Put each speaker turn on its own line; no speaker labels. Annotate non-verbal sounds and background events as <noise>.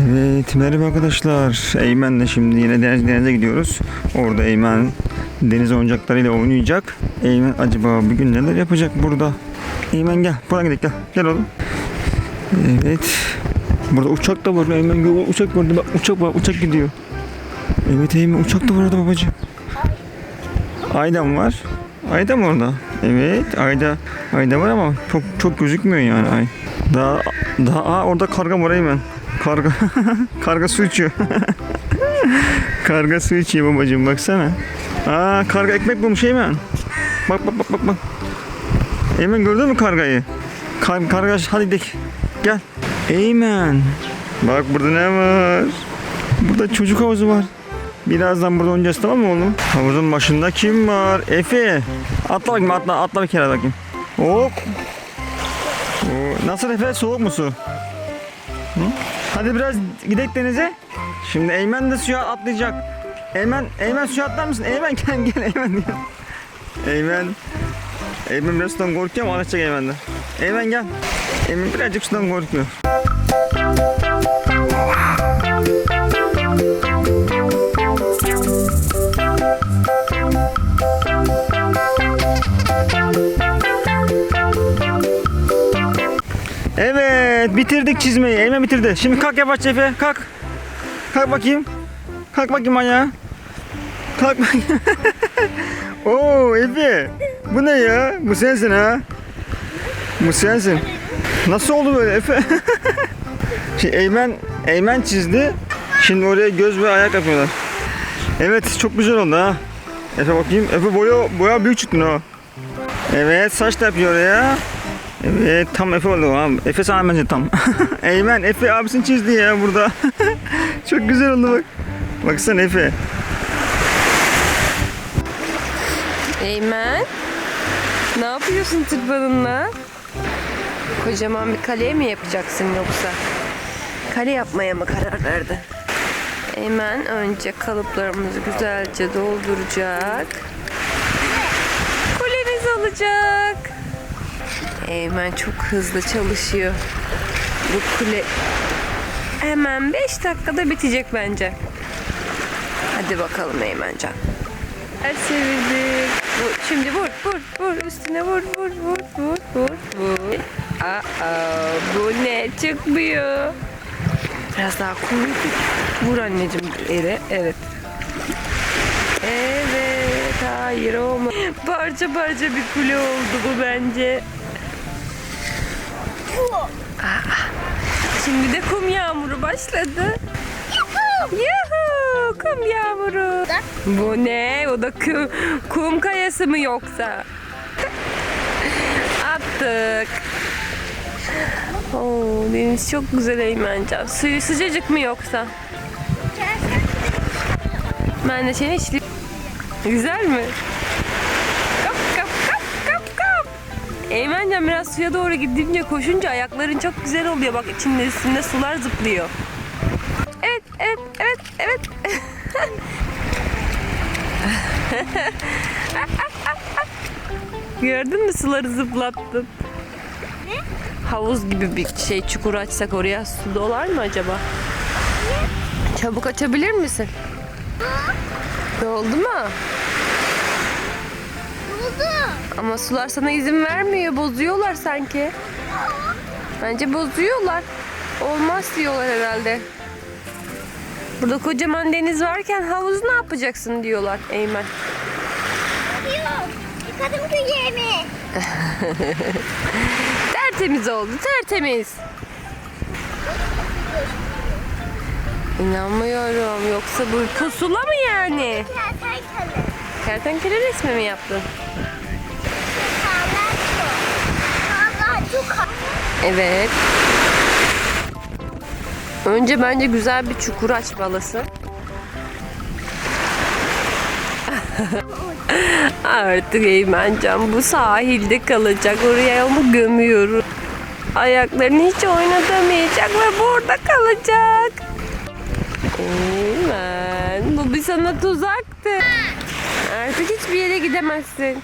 Evet merhaba arkadaşlar. Eymen'le şimdi yine deniz, denize gidiyoruz. Orada Eymen deniz oyuncaklarıyla oynayacak. Eymen acaba bugün neler yapacak burada? Eymen gel. Buradan gidelim gel. Gel oğlum. Evet. Burada uçak da var. Eymen uçak var. Bak uçak var. Uçak gidiyor. Evet Eymen uçak da var orada babacığım. Ayda mı var? Ayda mı orada? Evet ayda ayda var ama çok çok gözükmüyor yani ay. Daha daha aa, orada karga var Eymen. Karga <laughs> karga su içiyor. <laughs> karga su içiyor babacığım baksana. Aa karga ekmek bulmuş Eymen. Bak bak bak bak bak. Eymen gördün mü kargayı? Kar, karga hadi gidelim. Gel. Eymen. Bak burada ne var? Burada çocuk havuzu var. Birazdan burada oynayacağız tamam mı oğlum? Havuzun başında kim var? Efe. Atla bakayım atla, atla bir kere bakayım. Hop. Nasıl Efe? Soğuk mu su? Hı? Hadi biraz gidelim denize. Şimdi Eymen de suya atlayacak. Eymen, Eymen suya atlar mısın? Eymen <laughs> gel gel Eymen gel. Eymen. Eymen biraz sudan korkuyor ama alışacak Eymen'den. Eymen gel. Eymen birazcık sudan korkuyor. Evet bitirdik çizmeyi. Eymen bitirdi. Şimdi kalk yavaşça Efe. Kalk. Kalk bakayım. Kalk bakayım ayağa. Kalk bakayım. <laughs> Oo Efe. Bu ne ya? Bu sensin ha? Bu sensin. Nasıl oldu böyle Efe? <laughs> Şimdi Eymen, Eymen çizdi. Şimdi oraya göz ve ayak yapıyorlar. Evet çok güzel oldu ha. Efe bakayım. Efe boya, boya büyük çıktın ha. Evet saç da yapıyor oraya. Evet tam Efe oldu ha. Efe sana bence tam. <laughs> Eymen Efe abisini çizdi ya burada. <laughs> Çok güzel oldu bak. Baksana Efe.
Eymen. Ne yapıyorsun tırpanınla? Kocaman bir kaleye mi yapacaksın yoksa? Kale yapmaya mı karar verdin? Eymen önce kalıplarımızı güzelce dolduracak. Kulemiz olacak. Eymen çok hızlı çalışıyor. Bu kule hemen 5 dakikada bitecek bence. Hadi bakalım Eymencan. Her sevildik. Şimdi vur, vur, vur. Üstüne vur, vur, vur, vur, vur, vur. Aa, bu ne? Çıkmıyor. Biraz daha koy. Vur anneciğim yere. Evet. Evet. Hayır olma. Parça parça bir kule oldu bu bence. Şimdi de kum yağmuru başladı. Yuhu! Kum yağmuru. Bu ne? O da kum, kum kayası mı yoksa? Attık. Oo, deniz çok güzel Eymencan. Suyu sıcacık mı yoksa? Ben de seni hiç... Güzel mi? Eymencan biraz suya doğru gidince koşunca ayakların çok güzel oluyor. Bak içinde üstünde sular zıplıyor. Evet, evet, evet, evet. Gördün mü suları zıplattın? Havuz gibi bir şey çukur açsak oraya su dolar mı acaba? Çabuk açabilir misin? Doldu mu? Ama sular sana izin vermiyor. Bozuyorlar sanki. Bence bozuyorlar. Olmaz diyorlar herhalde. Burada kocaman deniz varken havuz ne yapacaksın diyorlar Eymen.
Yok. Yıkadım küçüğümü. <laughs>
Tertemiz oldu tertemiz. İnanmıyorum. Yoksa bu pusula mı yani?
Kertenkele.
Kertenkele resmi mi yaptın? Evet. Önce bence güzel bir çukur açmalısın. <laughs> Artık Eymencan bu sahilde kalacak. Oraya onu gömüyoruz. Ayaklarını hiç oynatamayacak ve burada kalacak. Eymen bu bir sana tuzaktı. Artık hiçbir yere gidemezsin.